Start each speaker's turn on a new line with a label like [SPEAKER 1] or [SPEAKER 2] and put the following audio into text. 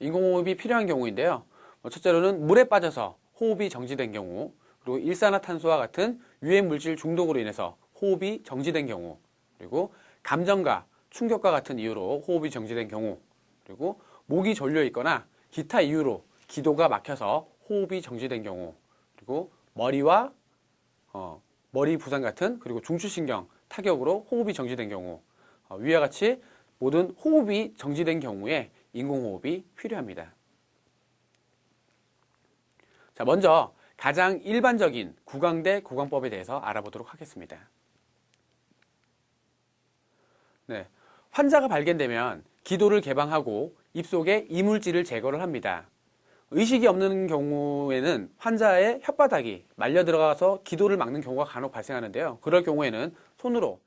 [SPEAKER 1] 인공호흡이 필요한 경우인데요. 뭐 첫째로는 물에 빠져서 호흡이 정지된 경우, 그리고 일산화탄소와 같은 유해 물질 중독으로 인해서 호흡이 정지된 경우, 그리고 감정과 충격과 같은 이유로 호흡이 정지된 경우, 그리고 목이 졸려 있거나 기타 이유로 기도가 막혀서 호흡이 정지된 경우, 그리고 머리와 어, 머리 부상 같은 그리고 중추신경 타격으로 호흡이 정지된 경우, 어, 위와 같이 모든 호흡이 정지된 경우에 인공호흡이 필요합니다. 자, 먼저 가장 일반적인 구강대 구강법에 대해서 알아보도록 하겠습니다. 네, 환자가 발견되면 기도를 개방하고 입속에 이물질을 제거를 합니다. 의식이 없는 경우에는 환자의 혓바닥이 말려 들어가서 기도를 막는 경우가 간혹 발생하는데요. 그럴 경우에는 손으로